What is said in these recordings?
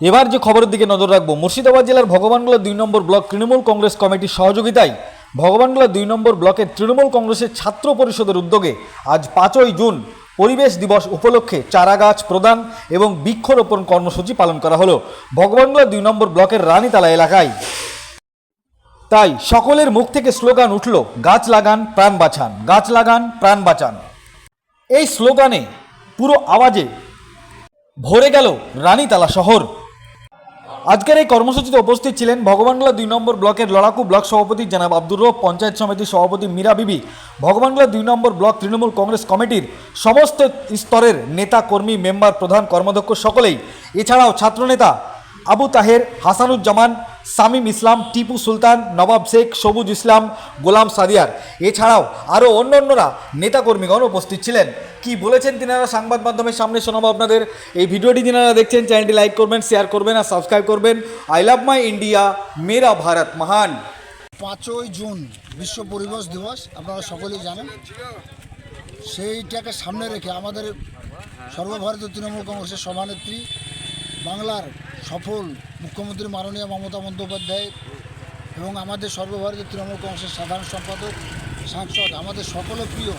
এবার যে খবরের দিকে নজর রাখব, মুর্শিদাবাদ জেলার ভগবানগোলা দুই নম্বর ব্লক তৃণমূল কংগ্রেস কমিটির সহযোগিতায় ভগবানগোলা দুই নম্বর ব্লকের তৃণমূল কংগ্রেসের ছাত্র পরিষদের উদ্যোগে আজ পাঁচই জুন পরিবেশ দিবস উপলক্ষে চারা গাছ প্রদান এবং বৃক্ষরোপণ কর্মসূচি পালন করা হলো ভগবানগোলা দুই নম্বর ব্লকের রানীতালা এলাকায়। তাই সকলের মুখ থেকে স্লোগান উঠল, গাছ লাগান, প্রাণ বাঁচান, গাছ লাগান, প্রাণ বাঁচান। এই স্লোগানে পুরো আওয়াজে ভরে গেল রানীতালা শহর। আজকের এই কর্মসূচিতে উপস্থিত ছিলেন ভগবানগোলা দুই নম্বর ব্লকের লড়াকু ব্লক সভাপতি জানাব আব্দুর রব পঞ্চায়েত সমিতির সভাপতি মীরা বিবি, ভগবানগোলা দুই নম্বর ব্লক তৃণমূল কংগ্রেস কমিটির সমস্ত স্তরের নেতা, কর্মী, মেম্বার, প্রধান কর্মাধ্যক্ষ সকলেই। এছাড়াও ছাত্রনেতা আবু তাহের হাসানুজ্জামান সামিম ইসলাম, টিপু সুলতান, নবাব শেখ, সবুজ ইসলাম, গোলাম সাদিয়ার। এছাড়াও আরও অন্য অন্যরা নেতাকর্মীগণ উপস্থিত ছিলেন। কি বলেছেন তিনারা? সংবাদ মাধ্যমের সামনে শোনাবো আপনাদের। এই ভিডিওটি তিনারা দেখছেন, চ্যানেলটি লাইক করবেন, শেয়ার করবেন আর সাবস্ক্রাইব করবেন। আই লাভ মাই ইন্ডিয়া, মেরা ভারত মহান। পাঁচই জুন বিশ্ব পরিবেশ দিবস, আপনারা সকলেই জানেন। সেইটাকে সামনে রেখে আমাদের সর্বভারতীয় তৃণমূল কংগ্রেসের সভানেত্রী বাংলার সফল মুখ্যমন্ত্রী মাননীয় মমতা বন্দ্যোপাধ্যায় এবং আমাদের সর্বভারতীয় তৃণমূল কংগ্রেসের সাধারণ সম্পাদক, সাংসদ, আমাদের সকলের প্রিয়,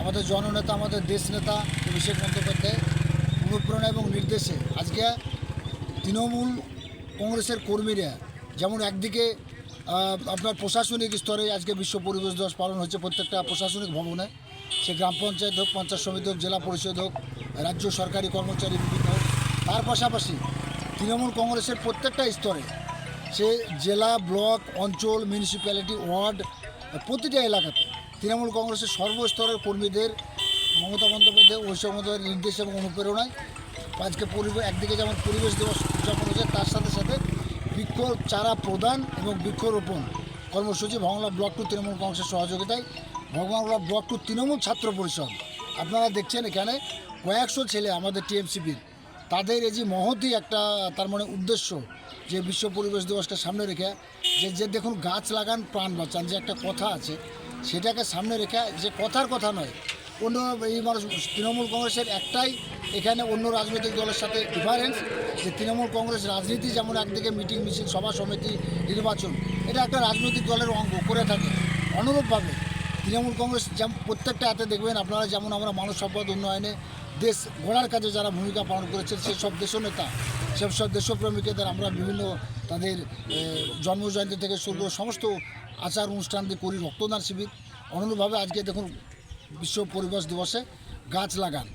আমাদের জননেতা, আমাদের দেশ নেতা অভিষেক বন্দ্যোপাধ্যায়, অনুপ্রেরণা এবং নির্দেশে আজকে তৃণমূল কংগ্রেসের কর্মীরা যেমন একদিকে আপনার প্রশাসনিক স্তরে আজকে বিশ্ব পরিবেশ দিবস পালন হচ্ছে প্রত্যেকটা প্রশাসনিক ভবনে। সে গ্রাম পঞ্চায়েত হোক, পঞ্চায়েত সমিতি হোক, জেলা পরিষদ হোক, রাজ্য সরকারি কর্মচারী বিভিন্ন হোক। তার পাশাপাশি তৃণমূল কংগ্রেসের প্রত্যেকটা স্তরে, সে জেলা, ব্লক, অঞ্চল মিউনিসিপ্যালিটি ওয়ার্ড প্রতিটা এলাকাতে তৃণমূল কংগ্রেসের সর্বস্তরের কর্মীদের, মমতা বন্দ্যোপাধ্যায় ঐশ্বর বন্দ্যোপাধ্যায়ের নির্দেশ এবং অনুপ্রেরণায় আজকে পরিবেশ একদিকে যেমন পরিবেশ দিবস উদযাপন হচ্ছে তার সাথে সাথে বৃক্ষ চারা প্রদান এবং বৃক্ষরোপণ কর্মসূচি ভগবান ব্লক টু তৃণমূল কংগ্রেসের সহযোগিতায়। ভগবান ব্লক টু তৃণমূল ছাত্র পরিষদ, আপনারা দেখছেন এখানে কয়েকশো ছেলে আমাদের টিএমসিপির তাদের এই যে মহতি একটা, তার মানে উদ্দেশ্য যে বিশ্ব পরিবেশ দিবসকে সামনে রেখে, যে যে দেখুন গাছ লাগান প্রাণ বাঁচান, যে একটা কথা আছে, সেটাকে সামনে রেখে, যে কথার কথা নয়, অন্য এই মানুষ, তৃণমূল কংগ্রেসের একটাই, এখানে অন্য রাজনৈতিক দলের সাথে ডিফারেন্স যে তৃণমূল কংগ্রেস রাজনীতি যেমন একদিকে মিটিং মিছিল সভা, সমিতি, নির্বাচন, এটা একটা রাজনৈতিক দলের অঙ্গ, করে থাকে। অনুরূপভাবে তৃণমূল কংগ্রেস যেমন প্রত্যেকটা হাতে দেখবেন, আপনারা যেমন আমরা মানব সম্পদ উন্নয়নে দেশ গড়ার কাজে যারা ভূমিকা পালন করেছেন সেসব দেশনেতা সেসব সব দেশপ্রেমিকদের আমরা বিভিন্ন তাদের জন্মজয়ন্তী থেকে শুরু করে সমস্ত আচার অনুষ্ঠান দিয়ে করি রক্তদান শিবির। অনুরূপভাবে আজকে দেখুন বিশ্ব পরিবেশ দিবসে গাছ লাগান।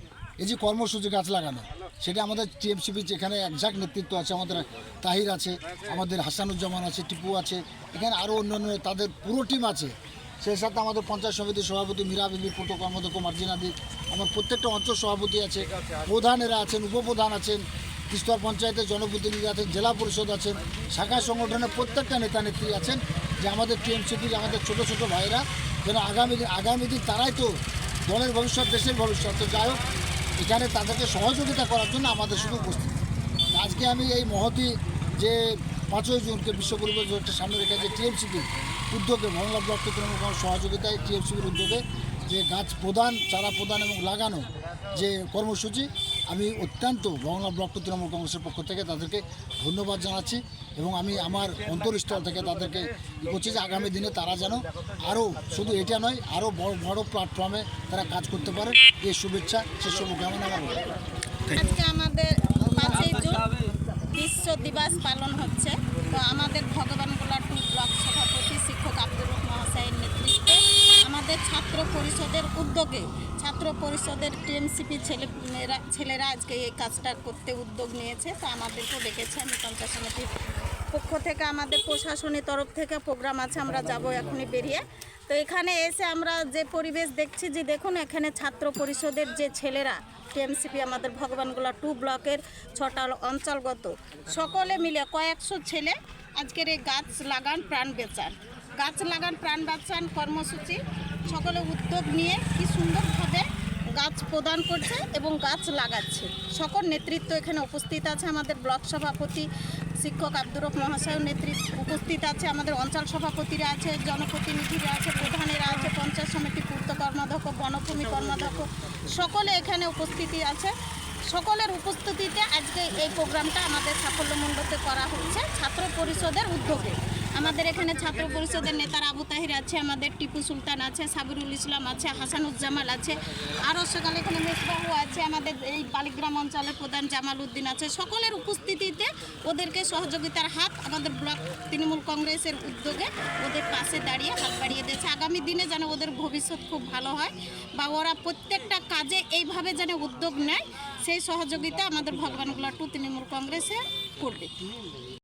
এই যে কর্মসূচি গাছ লাগানো, সেটা আমাদের টিএমসিপি যেখানে একজাক্ট নেতৃত্ব আছে, আমাদের তাহির আছে, আমাদের হাসানুজ্জামান আছে, টিপু আছে, এখানে আরও অন্যান্য তাদের পুরো টিম আছে। সেই সাথে আমাদের পঞ্চায়েত সমিতির সভাপতি মীরা বিবি পূর্ত কর্মদক্ষ মার্জিনাদি আমার প্রত্যেকটা অঞ্চল সভাপতি আছে। প্রধানেরা আছেন উপপ্রধান আছেন তিস্তর পঞ্চায়েতের জনপ্রতিনিধি আছেন জেলা পরিষদ আছেন শাখা সংগঠনের প্রত্যেকটা নেতা নেত্রী আছেন যে আমাদের টিএমসিপির আমাদের ছোট ছোট ভাইরা যেন আগামী দিন আগামী দিন তারাই তো দলের ভবিষ্যৎ দেশের ভবিষ্যৎ। তো যাই হোক এখানে তাদেরকে সহযোগিতা করার জন্য আমাদের শুধু উপস্থিত। আজকে আমি এই মহতি যে পাঁচই জুনকে বিশ্ব পরিবেশ সামনে রেখে যে টিএমসিপি উদ্যোগে মংলা ব্লক তৃণমূল কংগ্রেস সহযোগিতায় টিএমসিপির উদ্যোগে যে গাছ প্রদান, চারা প্রদান এবং লাগানো যে কর্মসূচি, আমি অত্যন্ত বাংলা ব্লক তৃণমূল কংগ্রেসের পক্ষ থেকে তাদেরকে ধন্যবাদ জানাচ্ছি এবং আমি আমার অন্তরস্থল থেকে তাদেরকে করছি যে আগামী দিনে তারা যেন আরও শুধু এটা নয়, আরও বড় বড় প্ল্যাটফর্মে তারা কাজ করতে পারে এই শুভেচ্ছা, সে শুভকামনা আমার। আজকে আমাদের বিশ্ব দিবস পালন হচ্ছে তো আমাদের ভগবানগোলা টু ব্লক সভাপতি শিক্ষক আব্দুর রহমান মহাশয়ের নেতৃত্বে আমাদের ছাত্র পরিষদের উদ্যোগে, ছাত্র পরিষদের টিএমসিপি ছেলে মেয়েরা ছেলেরা আজকে এই কাজটা করতে উদ্যোগ নিয়েছে। তো আমাদেরকেও ডেকেছে আমি পঞ্চায়েত সমিতির পক্ষ থেকে, আমাদের প্রশাসনের তরফ থেকে প্রোগ্রাম আছে, আমরা যাব এখনই বেরিয়ে। তো এখানে এসে আমরা যে পরিবেশ দেখছি যে দেখুন, এখানে ছাত্র পরিষদের যে ছেলেরা, টিএমসিপি আমাদের ভগবানগোলা টু ব্লকের ছটা অঞ্চলগত, সকলে মিলে কয়েকশো ছেলে আজকের এই গাছ লাগান প্রাণ বেচান। গাছ লাগান প্রাণ বাঁচান কর্মসূচি। সকলে উদ্যোগ নিয়ে কি সুন্দরভাবে গাছ প্রদান করছে এবং গাছ লাগাচ্ছে। সকল নেতৃত্ব এখানে উপস্থিত আছে আমাদের ব্লক সভাপতি শিক্ষক আব্দুর রহমান মহাশয় নেতৃত্ব উপস্থিত আছে, আমাদের অঞ্চল সভাপতিরা আছে, জনপ্রতিনিধিরা আছে, প্রধানেরা আছে, পঞ্চায়েত সমিতি পূর্ত কর্মাধ্যক্ষ, বনভূমি কর্মাধ্যক্ষ, সকলে এখানে উপস্থিতি আছে। সকলের উপস্থিতিতে আজকে এই প্রোগ্রামটা আমাদের সাফল্যমণ্ডপে করা হচ্ছে ছাত্র পরিষদের উদ্যোগে। আমাদের এখানে ছাত্র পরিষদের নেতারা আবু তাহির আছে, আমাদের টিপু সুলতান আছে, সাবিরুল ইসলাম আছে হাসানুজ্জামাল আছে, আরও সেখানে এখানে মেসবাবু আছে আমাদের এই বালিগ্রাম অঞ্চলের প্রধান জামাল উদ্দিন আছে। সকলের উপস্থিতিতে ওদেরকে সহযোগিতার হাত আমাদের ব্লক তৃণমূল কংগ্রেসের উদ্যোগে ওদের পাশে দাঁড়িয়ে হাত বাড়িয়ে দিয়েছে। আগামী দিনে যেন ওদের ভবিষ্যৎ খুব ভালো হয় বা ওরা প্রত্যেকটা কাজে এইভাবে যেন উদ্যোগ নেয়, সেই সহযোগিতা আমাদের ভগবানগুলা টু তৃণমূল কংগ্রেসে করবে।